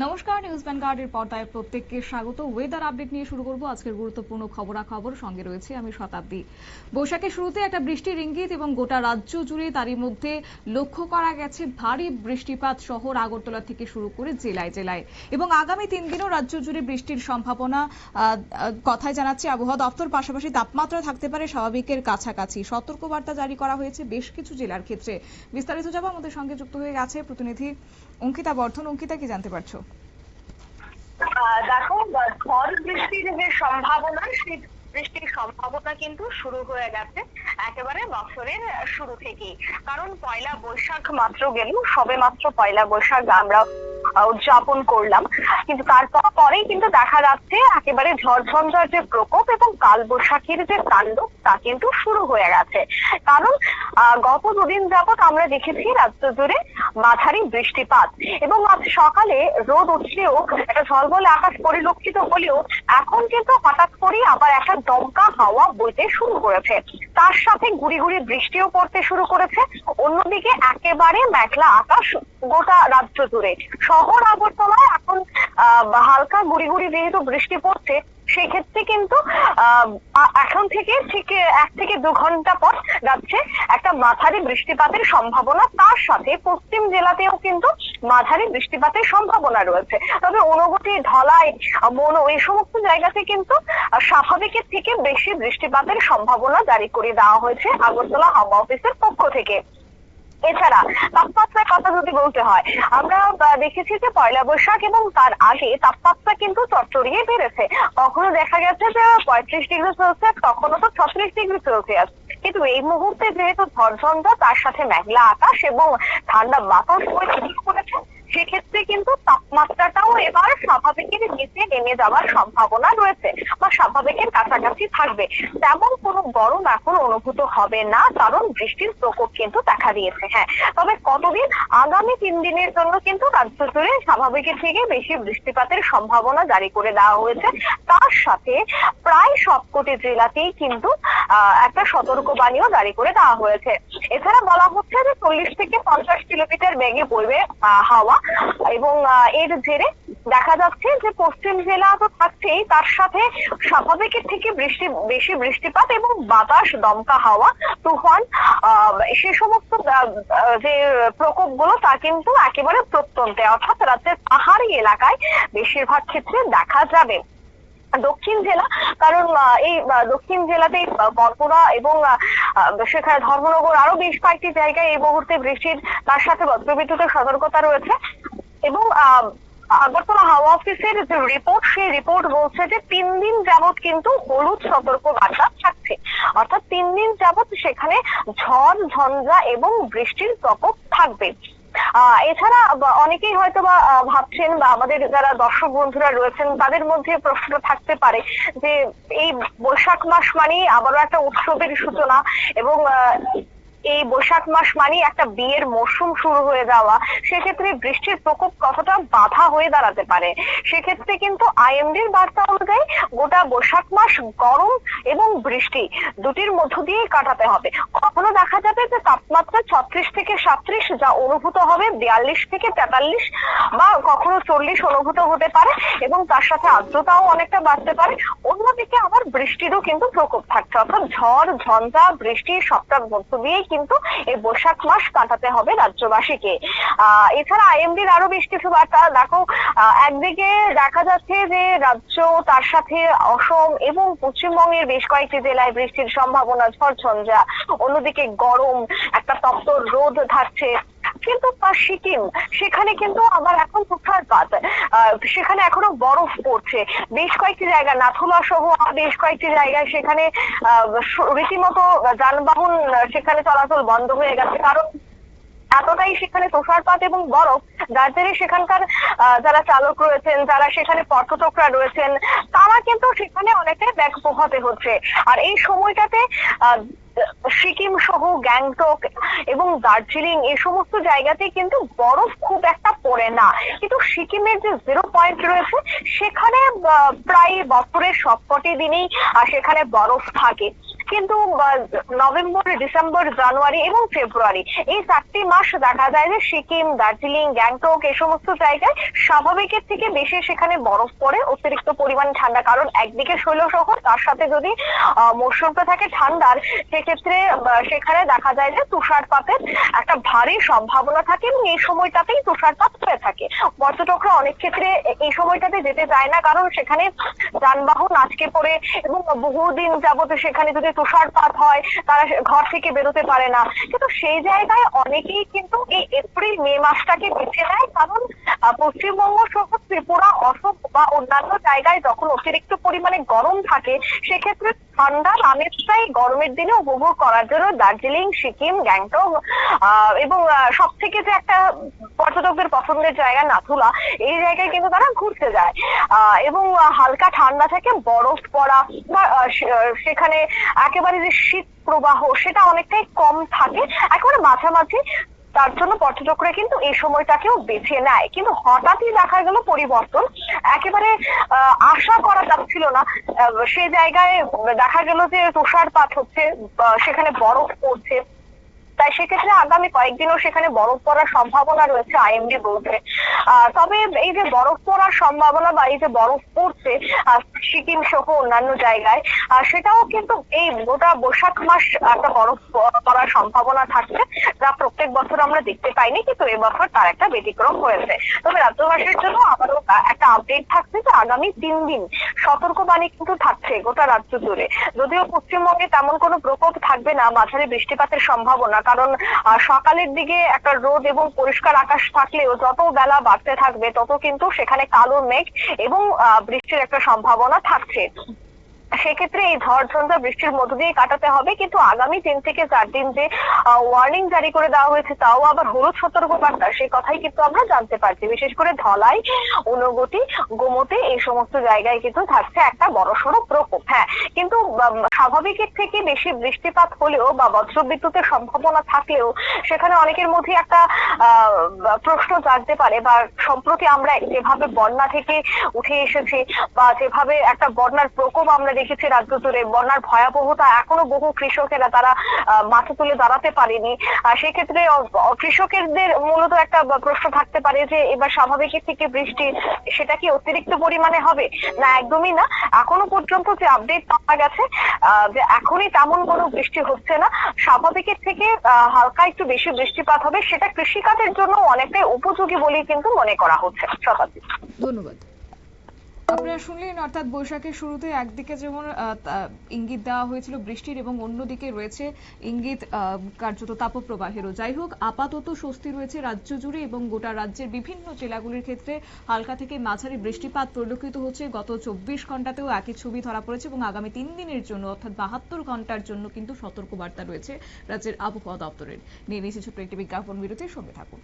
নমস্কার নিউজ ভ্যানগার্ডের পর্দায় প্রত্যেককে স্বাগত। ওয়েদার আপডেট নিয়ে শুরু করব আজকের গুরুত্বপূর্ণ খবরাখবর। সঙ্গে রয়েছে আমি শতাব্দী। বৈশাখের শুরুতে একটা বৃষ্টির ইঙ্গিত এবং গোটা রাজ্য জুড়ে তারই মধ্যে লক্ষ্য করা গেছে ভারী বৃষ্টিপাত শহর আগরতলা থেকে শুরু করে জেলায় জেলায়। এবং আগামী তিন দিনও রাজ্য জুড়ে বৃষ্টির সম্ভাবনা কথায় জানাচ্ছে আবহাওয়া দপ্তর। পাশাপাশি তাপমাত্রা থাকতে পারে স্বাভাবিকের কাছাকাছি। সতর্কবার্তা জারি করা হয়েছে বেশ কিছু জেলার ক্ষেত্রে। বিস্তারিত যাব আমাদের সঙ্গে যুক্ত হয়ে গেছে প্রতিনিধি অঙ্কিতা বর্ধন, অঙ্কিতা কি জানতে পারছ? দেখো, ঝড় বৃষ্টির যে সম্ভাবনা সেই বৃষ্টির সম্ভাবনা কিন্তু শুরু হয়ে গেছে একেবারে বছরের শুরু থেকেই। কারণ পয়লা বৈশাখ মাত্র গেল, সবে মাত্র পয়লা বৈশাখ, আমরা উদযাপন করলাম। কিন্তু তারপর পরেই কিন্তু দেখা যাচ্ছে একেবারে ঝড়ঝঞ্ঝার যে প্রকোপ এবং কাল বৈশাখীর যে তাণ্ডব, তা কিন্তু শুরু হয়ে গেছে। কারণ গত দুদিন যাবত আমরা দেখেছি রাজ্য জুড়ে মাঝারি বৃষ্টিপাত এবং আজ সকালে রোদ উঠলেও, একটা ঝলমলে আকাশ পরিলক্ষিত হলেও এখন কিন্তু হঠাৎ করেই আবার একটা দমকা হাওয়া বইতে শুরু করেছে। তার সাথে গুড়ি গুড়ি বৃষ্টিও পড়তে শুরু করেছে। অন্যদিকে একেবারে মেঘলা আকাশ গোটা রাজ্য জুড়ে। শহর আগরতলায় এখন হালকা গুড়ি গুড়ি যেহেতু বৃষ্টি পড়ছে, সেক্ষেত্রে কিন্তু এখন থেকে ঠিক এক থেকে দু ঘণ্টা পর যাচ্ছে একটা মাঝারি বৃষ্টিপাতের সম্ভাবনা। তার সাথে পশ্চিম জেলাতেও কিন্তু মাঝারি বৃষ্টিপাতের সম্ভাবনা রয়েছে। তবে অনুভূতি, ধলাই মনো এই সমস্ত জায়গাতে কিন্তু স্বাভাবিকের থেকে বেশি বৃষ্টিপাতের সম্ভাবনা জারি করে দেওয়া হয়েছে আগরতলা হাওয়া অফিসের পক্ষ থেকে। এছাড়া তাপমাত্রার কথা যদি বলতে হয়, আমরা দেখেছি যে পয়লা বৈশাখ এবং তার আগে তাপমাত্রা কিন্তু চটচড়িয়ে বেড়েছে। কখনো দেখা গেছে যে পঁয়ত্রিশ ডিগ্রি সেলসিয়াস, কখনো তো ছত্রিশ ডিগ্রি সেলসিয়াস। কিন্তু এই মুহূর্তে যেহেতু ঝড়ঝঞ্ঝা, তার সাথে মেঘলা আকাশ এবং ঠান্ডা বাতাস বইতে করেছে সেক্ষেত্রে কিন্তু তাপমাত্রাটাও এবার স্বাভাবিকের নিচে নেমে যাওয়ার সম্ভাবনা রয়েছে বা স্বাভাবিকের কাছাকাছি থাকবে। তেমন কোনো গরম এখন অনুভূত হবে না, কারণ বৃষ্টির প্রকোপ কিন্তু দেখা দিয়েছে হ্যাঁ। তবে কতদিন, আগামী তিন দিনের জন্য কিন্তু রাজ্য জুড়ে স্বাভাবিকের থেকে বেশি বৃষ্টিপাতের সম্ভাবনা জারি করে দেওয়া হয়েছে। তার সাথে প্রায় সবকটি জেলাতেই কিন্তু একটা সতর্কবাণীও জারি করে দেওয়া হয়েছে। এছাড়া বলা হচ্ছে যে চল্লিশ থেকে পঞ্চাশ কিলোমিটার বেগে বইবে হাওয়া। এবং এর জেরে দেখা যাচ্ছে যে পশ্চিম জেলা তো থাকছেই তার সাথে স্বাভাবিকের থেকে বৃষ্টি বেশি বৃষ্টিপাত এবং বাতাস দমকা হাওয়া তুফান সে সমস্ত যে প্রকোপগুলো তা কিন্তু একেবারে প্রত্যন্তে। অর্থাৎ রাজ্যের পাহাড়ি এলাকায় বেশিরভাগ ক্ষেত্রে দেখা যাবে। দক্ষিণ জেলা কারণ এই দক্ষিণ জেলাতেই আহ, বরপুরা এবং সেখানে ধর্মনগর আরও বেশ কয়েকটি জায়গায় এই মুহূর্তে বৃষ্টির, তার সাথে বজ্রবিদ্যুতের সতর্কতা রয়েছে। এবং আগরতলা হাওয়া অফিসের যে রিপোর্ট সেই রিপোর্ট বলছে যে তিন দিন যাবৎ কিন্তু হলুদ সতর্ক বার্তা থাকছে। অর্থাৎ তিন দিন যাবৎ সেখানে ঝড়, ঝঞ্ঝা এবং বৃষ্টির প্রকোপ থাকবে। এছাড়া অনেকেই হয়তো বা ভাবছেন বা আমাদের যারা দর্শক বন্ধুরা রয়েছেন, তাদের মধ্যে প্রশ্ন থাকতে পারে যে, এই বৈশাখ মাস মানেই আবারও একটা উৎসবের সূচনা এবং এই বৈশাখ মাস মানেই একটা বিয়ের মরশুম শুরু হয়ে যাওয়া। সেক্ষেত্রে বৃষ্টির প্রকোপ কতটা বাধা হয়ে দাঁড়াতে পারে? সেক্ষেত্রে কিন্তু আইএমডির বার্তা অনুযায়ী গোটা বৈশাখ মাস গরম এবং বৃষ্টি দুটির মধ্য দিয়েই কাটাতে হবে। কখনো দেখা যাবে যে তাপমাত্রা ছত্রিশ থেকে সাত্রিশ যা অনুভূত হবে বিয়াল্লিশ থেকে তেতাল্লিশ বা কখনো চল্লিশ অনুভূত হতে পারে এবং তার সাথে আর্দ্রতাও অনেকটা বাড়তে পারে। অন্যদিকে আবার বৃষ্টিরও কিন্তু প্রকোপ থাকছে। অর্থাৎ ঝড়, ঝঞ্ঝা, বৃষ্টি সবটার মধ্য দিয়েই কিন্তু এই বৈশাখ মাস কাটাতে হবে রাজ্যবাসীকে। এছাড়া আইএমডির আরও বেশ কিছু বার্তা। দেখো একদিকে দেখা যাচ্ছে যে রাজ্য তার সাথে অসম এবং পশ্চিমবঙ্গের বেশ কয়েকটি জেলায় বৃষ্টির সম্ভাবনা ঝড়ঝঞ্ঝা অন্যদিকে গরম, একটা তপ্ত রোদ থাকছে কিন্তু তার সিকিম সেখানে কিন্তু আবার এখন তুষারপাত সেখানে এখনও বরফ পড়ছে। বেশ কয়েকটি জায়গা নাথুলা সহ বেশ কয়েকটি জায়গায় সেখানে রীতিমতো যানবাহন সেখানে চলাচল বন্ধ হয়ে গেছে। কারণ এতটাই সেখানে তুষারপাত এবং বরফ, যার সেখানকার যারা চালক রয়েছেন, যারা সেখানে পর্যটকরা রয়েছেন, তারা কিন্তু সেখানে অনেকটাই ব্যাগ পোহাতে হচ্ছে। আর এই সময়টাতে সিকিম সহ গ্যাংটক এবং দার্জিলিং এই সমস্ত জায়গাতে কিন্তু বরফ খুব একটা পড়ে না। কিন্তু সিকিমের যে জিরো পয়েন্ট রয়েছে, সেখানে প্রায় বছরের সবকটি দিনেই সেখানে বরফ থাকে। কিন্তু নভেম্বর, ডিসেম্বর, জানুয়ারি এবং ফেব্রুয়ারি এই চারটি মাস দেখা যায় যে সিকিম, দার্জিলিং, গ্যাংটক এই সমস্ত জায়গায় স্বাভাবিকের থেকে বেশি সেখানে বরফ পড়ে, অতিরিক্ত পরিমাণ ঠান্ডা। কারণ একদিকে শৈল শহর তার সাথে যদি মৌসুমটা থাকে ঠান্ডার, সেক্ষেত্রে সেখানে দেখা যায় যে তুষারপাতের একটা ভারী সম্ভাবনা থাকে এবং এই সময়টাতেই তুষারপাত হয়ে থাকে। পর্যটকরা অনেক ক্ষেত্রে এই সময়টাতে যেতে চায় না, কারণ সেখানে যানবাহন আটকে পড়ে এবং বহুদিন যাবত সেখানে যদি তুষারপাত হয়, তারা ঘর থেকে বেরোতে পারে না। কিন্তু সেই জায়গায় অনেকেই কিন্তু এই এপ্রিল, মে মাসটাকে বেছে নেয়। কারণ পশ্চিমবঙ্গ সহ ত্রিপুরা অসম বা অন্যান্য জায়গায় যখন অতিরিক্ত পরিমাণে গরম থাকে, সেক্ষেত্রে ঠান্ডার আমেজটাই গরমের দিনে উপভোগ করার জন্য দার্জিলিং, সিকিম, গ্যাংটক এবং সব থেকে যে একটা পর্যটকদের পছন্দের জায়গা নাথুলা, এই জায়গায় কিন্তু তারা ঘুরতে যায়। এবং হালকা ঠান্ডা থেকে বরফ পড়া বা সেখানে একেবারে যে শীত প্রবাহ, সেটা অনেকটাই কম থাকে। একেবারে মাঝামাঝি, তার জন্য পর্যটকরা কিন্তু এই সময়টাকেও বেছে নেয়। কিন্তু হঠাৎই দেখা গেল পরিবর্তন। একেবারে আশা করা যাচ্ছিল না। সে জায়গায় দেখা গেল যে তুষারপাত হচ্ছে সেখানে বরফ পড়ছে। তাই সেক্ষেত্রে আগামী কয়েকদিনও সেখানে বরফ পড়ার সম্ভাবনা রয়েছে আইএমডি বলছে তবে এই যে বরফ পড়ার সম্ভাবনা বা এই যে বরফ পড়ছে সিকিম সহ অন্যান্য জায়গায় সেটাও কিন্তু এই গোটা বৈশাখ মাস একটা বরফ পড়ার সম্ভাবনা থাকছে যা প্রত্যেক বছর আমরা দেখতে পাইনি, কিন্তু এবছর তার একটা ব্যতিক্রম হয়েছে। তবে রাজ্যবাসীর জন্য আবারও একটা আপডেট থাকছে যে আগামী তিন দিন সতর্কবাণী কিন্তু থাকছে গোটা রাজ্য জুড়ে। যদিও পশ্চিমবঙ্গে তেমন কোনো প্রকোপ থাকবে না, মাঝারি বৃষ্টিপাতের সম্ভাবনা কারণ সকালের দিকে একটা রোদ এবং পরিষ্কার আকাশ থাকলেও যত বেলা বাড়তে থাকবে তত কিন্তু সেখানে কালো মেঘ এবং বৃষ্টির একটা সম্ভাবনা থাকছে। সেক্ষেত্রে এই ঝড় ঝঞ্ঝা বৃষ্টির মধ্য দিয়ে কাটাতে হবে। কিন্তু আগামী তিন থেকে চার দিন যে ওয়ার্নিং জারি করে দেওয়া হয়েছে, তাও আবার হলুদ সতর্কবার্তা সেই কথাই কিন্তু আমরা জানতে পারছি। বিশেষ করে ধলাই অনুগতি গোমতে, এই সমস্ত জায়গায় কিন্তু থাকছে একটা বড়সড় প্রকোপ। হ্যাঁ কিন্তু স্বাভাবিকের থেকে বেশি বৃষ্টিপাত হলেও বা বজ্রবিদ্যুতের সম্ভাবনা থাকলেও সেখানে অনেকের মধ্যে একটা প্রশ্ন জাগতে পারে বা সম্প্রতি আমরা যেভাবে বন্যা থেকে উঠে এসেছি বা যেভাবে একটা বন্যার প্রকোপ আমরা দেখেছি রাজ্য জুড়ে। বন্যার ভয়াবহতা এখনও বহু কৃষকেরা তারা মাথা তুলে দাঁড়াতে পারেনি। সেক্ষেত্রে কৃষকদের মূলত একটা প্রশ্ন থাকতে পারে যে, এবার স্বাভাবিকের থেকে বৃষ্টি, সেটা কি অতিরিক্ত পরিমাণে হবে? না, একদমই না। এখনও পর্যন্ত যে আপডেট পাওয়া গেছে যে এখনই তেমন কোনো বৃষ্টি হচ্ছে না। স্বাভাবিকের থেকে হালকা একটু বেশি বৃষ্টিপাত হবে, সেটা কৃষিকাজের জন্য অনেকটাই উপযোগী বলেই কিন্তু মনে করা হচ্ছে। শতাব্দী। ধন্যবাদ। আপনারা শুনলেন, অর্থাৎ বৈশাখের শুরুতে একদিকে যেমন ইঙ্গিত দেওয়া হয়েছিল বৃষ্টির এবং অন্যদিকে রয়েছে ইঙ্গিত কার্যত তাপপ্রবাহেরও। যাই হোক, আপাতত স্বস্তি রয়েছে রাজ্য জুড়ে এবং গোটা রাজ্যের বিভিন্ন জেলাগুলির ক্ষেত্রে হালকা থেকে মাঝারি বৃষ্টিপাত পরিলক্ষিত হচ্ছে। গত চব্বিশ ঘন্টাতেও একই ছবি ধরা পড়েছে এবং আগামী তিন দিনের জন্য, অর্থাৎ বাহাত্তর ঘণ্টার জন্য কিন্তু সতর্কবার্তা রয়েছে রাজ্যের আবহাওয়া দপ্তরের। নিয়ে নিয়েছে ছোট্ট একটি বিজ্ঞাপন বিরতির সঙ্গে থাকুন।